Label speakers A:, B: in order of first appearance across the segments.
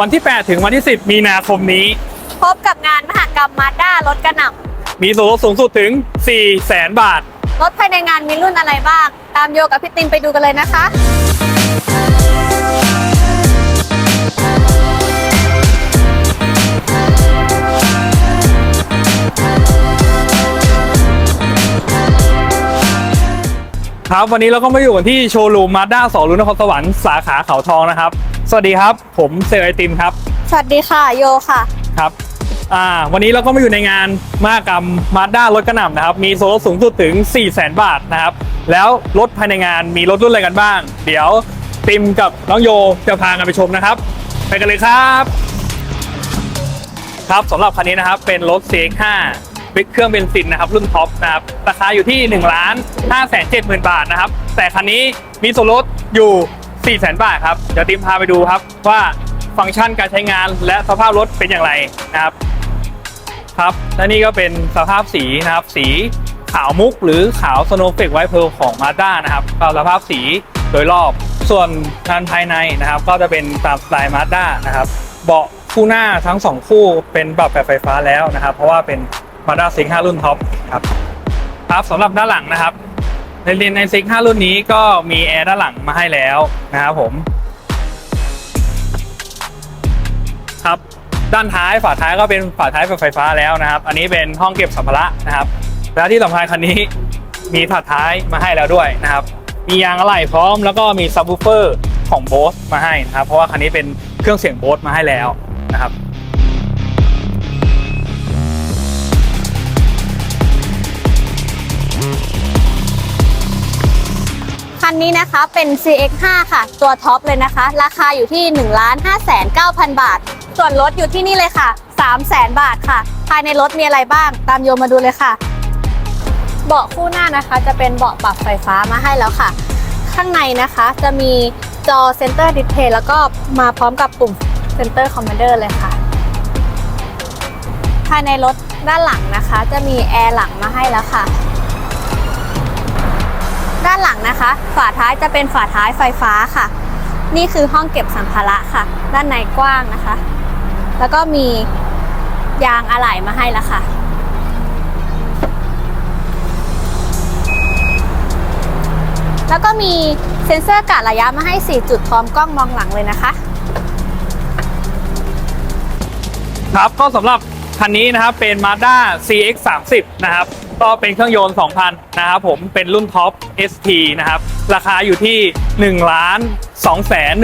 A: วันที่ 8 ถึงวันที่ 10 มีนาคมนี้
B: พบกับงานมหกรรมมาด้ารถกระหน่
A: มีส่วนลดสูงสุดถึง 4 0 0แสนบาทำ
B: รถภายในงานมีรุ่นอะไรบ้าง ตามโยกับพี่ตินไปดูกันเลยนะคะ
A: ครับวันนี้เราก็มาอยู่กันที่โชว์รูมมาด้าสอรุ่นนครสวรรค์สาขาเขาทองนะครับ สวัสดีครับ ผมเซลลไอติมครับ
B: สวัสดีค่ะโยค่ะ
A: ครับ อ่า วันนี้เราก็มาอยู่ในงานมหกรรมมาด้ารถกระหน่ำนะครับ มีส่วนลดสูงสุดถึง 4 0 0แสนบาทนะครับ แล้วรถภายในงานมีรถรุ่นอะไรกันบ้าง เดี๋ยวติมกับน้องโยจะพากันไปชมนะครับ ไปกันเลยครับ ครับสำหรับคันนี้นะครับเป็นรถ CX5 เป็นเครื่องเบนซินนะครับรุ่นท็อปนะครับราคาอยู่ที่1ล้าน5แสน7หมื่นบาทนะครับ แต่คันนี้มีส่วนลดอยู่ 4 0แสนบาทครับ เดี๋ยวติมพาไปดูครับว่าฟังก์ชันการใช้งานและสภาพรถเป็นอย่างไรนะครับครับและนี่ก็เป็นสภาพสีนะครับ สีขาวมุกหรือขาวสโนว์เฟกไวท์เพลของมาด้านะครับก็สภาพสีโดยรอบ ส่วนงานภายในนะครับ ก็จะเป็นตามสไตล์มาด้านะครับ เบาะคู่หน้าทั้งสองคู่เป็นปรับแบบไฟฟ้าแล้วนะครับ เพราะว่าเป็นมาด้าซิง5รุ่นท็อปครับครับสำหรับด้านหลังนะครับ ในเรนในซิง5รุ่นนี้ก็มีแอร์ด้านหลังมาให้แล้วนะครับผม ครับด้านท้ายฝาท้ายก็เป็นฝาท้ายแบบไฟฟ้าแล้วนะครับ อันนี้เป็นห้องเก็บสัมภาระนะครับ แล้วที่สำคัญคันนี้มีฝาท้ายมาให้แล้วด้วยนะครับ มียางอะไหล่พร้อมแล้วก็มีซับวูเฟอร์ของโบสมาให้นะครับ เพราะว่าคันนี้เป็นเครื่องเสียงโบสมาให้แล้วนะครับ
B: นนี้นะคะเป็น CX5 ค่ะ ตัวท็อปเลยนะคะ ราคาอยู่ที่ 1 5 9 0 0 0 บาท ส่วนรถอยู่ที่นี่เลยค่ะ 3 0 0 0 0 0 บาทค่ะ ภายในรถมีอะไรบ้าง ตามโยมาดูเลยค่ะ เบาะคู่หน้านะคะจะเป็นเบาะปรับไฟฟ้ามาให้แล้วค่ะ ข้างในนะคะจะมีจอ Center Display แล้วก็มาพร้อมกับปุ่ม Center Commander เลยค่ะ ภายในรถด้านหลังนะคะ จะมีแอร์หลังมาให้แล้วค่ะ ด้านหลังนะคะ ฝาท้ายจะเป็นฝาท้ายไฟฟ้าค่ะ นี่คือห้องเก็บสัมภาระค่ะ ด้านในกว้างนะคะ แล้วก็มียางอะไหล่มาให้แล้วค่ะ แล้วก็มีเซ็นเซอร์กะระยะมาให้ 4 จุดพร้อมกล้องมองหลังเลยนะคะ
A: ครับก็สำหรับคันนี้นะครับเป็น Mazda CX 3 0นะครับ ก็เป็นเครื่องยนต์ 2,000 นะครับผมเป็นรุ่นท็อป ST นะครับ ราคาอยู่ที่ 1 ล้าน2แสน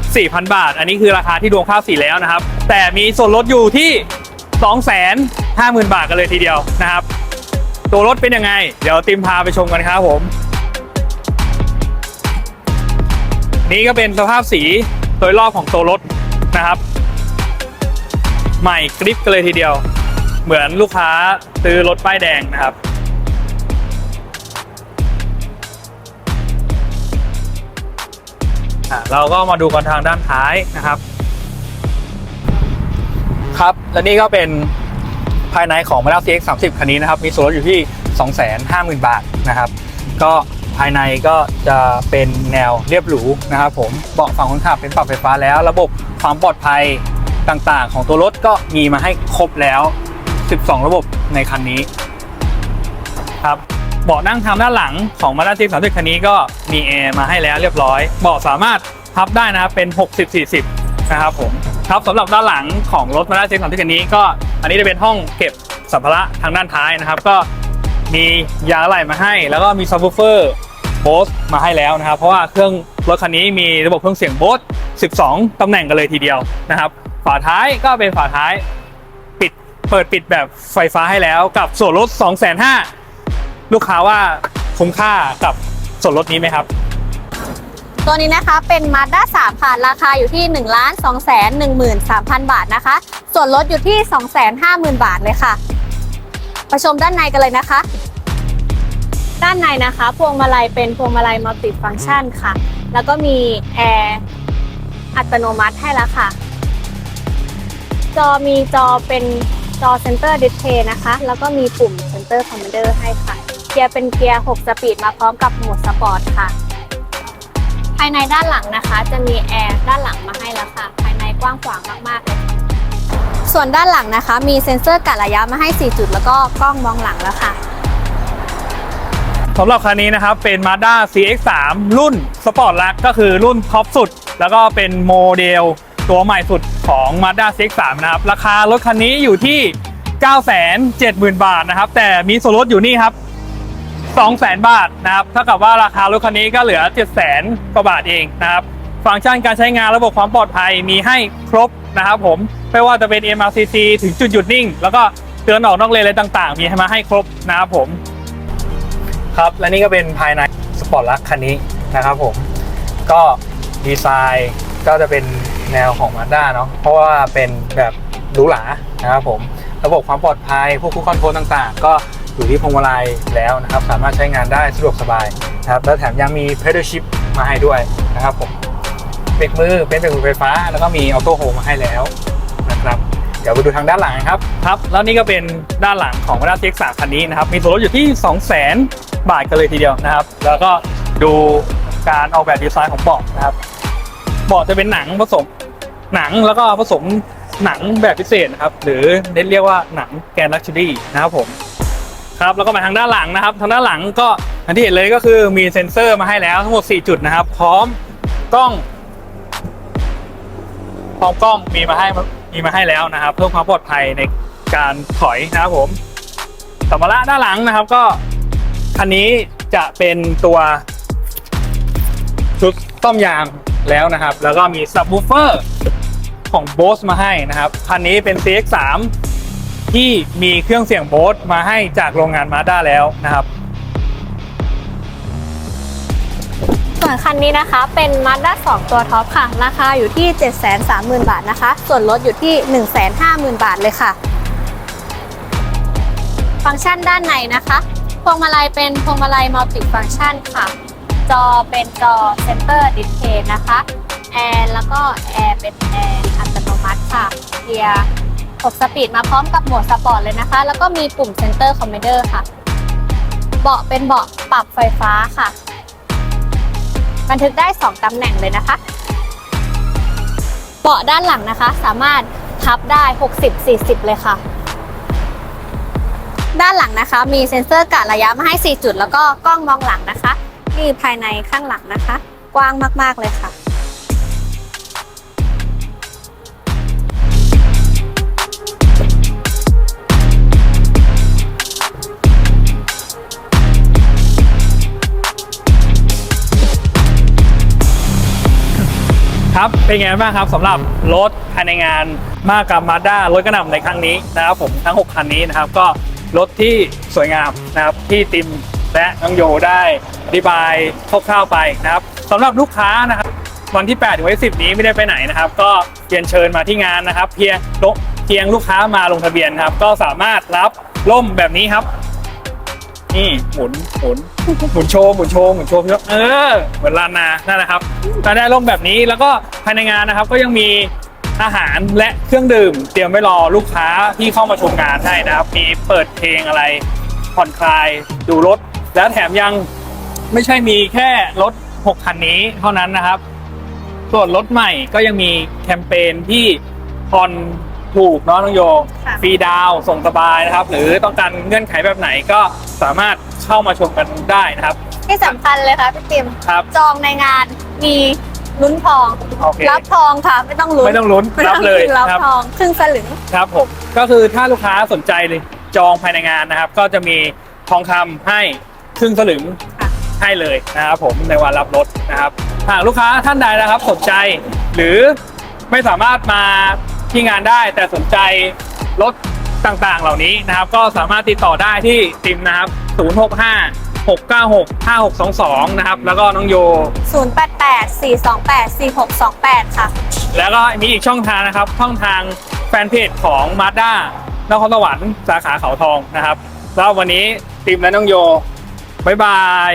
A: 14,000 บาท อันนี้คือราคาที่ดวงภาพสีแล้วนะครับ แต่มีส่วนลดอยู่ที่ 2 แสน50,000 บาทกันเลยทีเดียวนะครับ ตัวรถเป็นยังไง เดี๋ยวติมพาไปชมกันครับผม นี่ก็เป็นสภาพสีโดยรอบของตัวรถนะครับ ใหม่กริปกันเลยทีเดียว เหมือนลูกค้าซื้อรถป้ายแดงนะครับเราก็มาดูกันทางด้านท้ายนะครับ ครับและนี่ก็เป็นภายในของ Mazda CX 30คันนี้นะครับ มีส่วนลดอยู่ที่ 250,000 บาทนะครับ ก็ภายในก็จะเป็นแนวเรียบหรูนะครับ ผมเบาะฝั่งคนขับเป็นปรับไฟฟ้าแล้ว ระบบความปลอดภัยต่างๆ ของตัวรถก็มีมาให้ครบแล้ว 12 ระบบในคันนี้ครับเบาะนั่งทางด้านหลังของ Mazda CX 30คันนี้ก็มีแอร์มาให้แล้วเรียบร้อยเบาะสามารถพับได้นะครับเป็น 60-40 นะครับผมครับสำหรับด้านหลังของรถ Mazda CX 30คันนี้ก็อันนี้จะเป็นห้องเก็บสัมภาระทางด้านท้ายนะครับ ก็มียางอะไหลมาให้ แล้วก็มีซับวูเฟอร์โบสมาให้แล้วนะครับ เพราะว่าเครื่องรถคันนี้มีระบบเครื่องเสียงโบส12 ตำแหน่งกันเลยทีเดียวนะครับ ฝาท้ายก็เป็นฝาท้าย เปิดปิดแบบไฟฟ้าให้แล้วกับส่วนลด 2 5 0 0 0ลูกค้าว่าคุ้มค่ากับส่วนลดนี้ไหมครับ
B: ตัวนี้นะคะเป็น Mazda 3ค่ะราคาอยู่ที่ 1 2 1 3 0 0 0 บาทนะคะ ส่วนลดอยู่ที่ 250,000 บาทเลยค่ะไปชมด้านในกันเลยนะคะ ด้านในนะคะพวงมาลัยเป็นพวงมาลัยมัลติฟังก์ชันค่ะ แล้วก็มีแอร์อัตโนมัติให้แล้วค่ะ จอมีจอเป็น จอเซนเตอร์ดิสเพย์นะคะ แล้วก็มีปุ่มเซนเตอร์คอมมานเดอร์ให้ค่ะ เกียร์เป็นเกียร์ 6 สปีดมาพร้อมกับโหมดสปอร์ตค่ะ ภายในด้านหลังนะคะ จะมีแอร์ด้านหลังมาให้แล้วค่ะ ภายในกว้างขวางมากๆเลยส่วนด้านหลังนะคะ มีเซ็นเซอร์กะระยะมาให้ 4 จุด แล้วก็กล้องมองหลังแล้วค่ะ
A: สำหรับคันนี้นะครับเป็น Mazda CX-3 รุ่นสปอร์ตลักก็คือรุ่นท็อปสุด แล้วก็เป็นโมเดล ตัวใหม่สุดของ Mazda CX-3 นะครับ ราคารถคันนี้อยู่ที่ 970,000 บาทนะครับ แต่มีส่วนลดอยู่นี่ครับ 200,000 บาทนะครับเท่ากับว่าราคารถคันนี้ก็เหลือ 700,000 กว่าบาทเองนะครับ ฟังก์ชันการใช้งานระบบความปลอดภัยมีให้ครบนะครับผมไม่ว่าจะเป็น MRCC ถึงจุดหยุดนิ่ง แล้วก็เตือนออกนอกเลนอะไรต่าง ๆ มีให้มาให้ครบนะครับผม ครับและนี่ก็เป็นภายในสปอร์ตลักคันนี้นะครับผมก็ดีไซน์ก็จะเป็น แนวของ Mazda เนาะเพราะว่าเป็นแบบหรูหรานะครับผมระบบความปลอดภัยพวกคู่คอนโทรลต่างๆ ก็อยู่ที่พวงมาลัยแล้วนะครับ สามารถใช้งานได้สะดวกสบายนะครับแล้วแถมยังมี pedal shift มาให้ด้วยนะครับผมเบรกมือเป็นเบรกมือไฟฟ้า แล้วก็มีออโต้โฮมมาให้แล้วนะครับเดี๋ยวไปดูทางด้านหลังนะครับครับ แล้วนี่ก็เป็นด้านหลังของ Mazda CX-3 คันนี้นะครับ มีส่วนลดอยู่ที่ 200,000 บาทกันเลยทีเดียวนะครับ แล้วก็ดูการออกแบบดีไซน์ของเบาะนะครับ เบาะจะเป็นหนังผสมหนังแล้วก็ผสมหนังแบบพิเศษนะครับ หรือเรียกว่าหนังแกนลักชัวรี่นะครับผมครับแล้วก็มาทางด้านหลังนะครับ ทางด้านหลังก็อันที่เห็นเลยก็คือมีเซ็นเซอร์มาให้แล้วทั้งหมด 4 จุดนะครับ พร้อมกล้องพร้อมกล้องมีมาให้มีมาให้แล้วนะครับ เพิ่มความปลอดภัยในการถอยนะครับผมสัมภาระด้านหลังนะครับก็คันนี้จะเป็นตัวชุดต้อมยาง แล้วนะครับ แล้วก็มีซับ w ูเฟอร์ของ Bose มาให้นะครับ คันนี้เป็น CX3 ที่มีเครื่องเสียง Bose มาให้จากโรงงาน Mazda แล้วนะครับ
B: ส่วนคันนี้นะคะเป็น Mazda 2 ตัวท็อปค่ะ ราคาอยู่ที่ 730,000 บาทนะคะ ส่วนลดอยู่ที่ 150,000 บาทเลยค่ะ ฟังก์ชันด้านในนะคะ พวงมาลัยเป็นพวงมาลัยมัลติฟังก์ชันค่ะ จอเป็นจอเซนเตอร์ดิสเพย์นะคะแอร์แล้วก็แอร์เป็นแอร์อัตโนมัติค่ะเกียร์6สปีดมาพร้อมกับโหมดสปอร์ตเลยนะคะ แล้วก็มีปุ่มเซนเตอร์คอม m มเดอร์ค่ะ เบาะเป็นเบาะปรับไฟฟ้าค่ะ บันทึกได้ 2ตำแหน่งเลยนะคะ เบาะด้านหลังนะคะ สามารถพับได้ 60-40 เลยค่ะด้านหลังนะคะ มีเซ็นเซอร์กะระยะมาให้ 4 จุด แล้วก็กล้องมองหลังนะคะ นี่ภายในข้างหลังนะคะ กว้างมากๆเลยค่ะ
A: ครับ เป็นไงบ้างครับสำหรับรถภายในงานมากกับมาด้ารถกระหน่ำในครั้งนี้นะครับผมทั้ง 6 คันนี้นะครับ ก็รถที่สวยงามนะครับที่ติม และน้องโยได้อธิบายคร่าวๆไปนะครับสำหรับลูกค้านะครับวันที่ 8 ถึงวันที่ 10 นี้ไม่ได้ไปไหนนะครับ ก็เรียนเชิญมาที่งานนะครับ เพียงเพียงลูกค้ามาลงทะเบียนครับ ก็สามารถรับร่มแบบนี้ครับนี่หมุนหมุนหมุนโชว์หมุนโชว์หมุนโชว์พี่เออเหมือนลานนานั่นแหละครับจะได้ร่มแบบนี้แล้วก็ภายในงานนะครับ ก็ยังมีอาหารและเครื่องดื่ม เตรียมไว้รอลูกค้าที่เข้ามาชมงานให้นะครับ มีเปิดเพลงอะไรผ่อนคลายดูรถ แล้วแถมยังไม่ใช่มีแค่รถ6คันนี้เท่านั้นนะครับ ส่วนรถใหม่ก็ยังมีแคมเปญที่ผ่อนถูกเนาะน้องโย
B: ค่ะ
A: ฟรีดาวน์ส่งสบายนะครับ หรือต้องการเงื่อนไขแบบไหนก็สามารถเข้ามาชมกันได้นะครับ
B: ที่สำคัญเลยค่ะพี่ติม
A: ครับ
B: จองในงานมีลุ้นทอง
A: โอเค
B: รับทองค่ะ ไม่ต้องลุ้น
A: ไม่ต้องลุ้น
B: ไม่
A: รับ
B: ต้อง
A: เลย
B: รับ
A: ครับ
B: ทองครึ่งสลึง
A: ครับผมก็คือถ้าลูกค้าสนใจเลยจองภายในงานนะครับ ก็จะมีทองคำให้ ครึ่งสลึง
B: ค่ะ
A: ให้เลยนะครับผมในวันรับรถนะครับ หากลูกค้าท่านใดนะครับสนใจ หรือไม่สามารถมาที่งานได้ แต่สนใจรถต่างๆ เหล่านี้นะครับ ก็สามารถติดต่อได้ที่ติมนะครับ 065 696 5622 นะครับ แล้วก็น้องโย
B: 088-428-4628 ค่ะ
A: แล้วก็มีอีกช่องทางนะครับ ช่องทางแฟนเพจของ Mazda นครสวรรค์สาขาเขาทองนะครับ แล้ววันนี้ติมและน้องโย บ๊ายบาย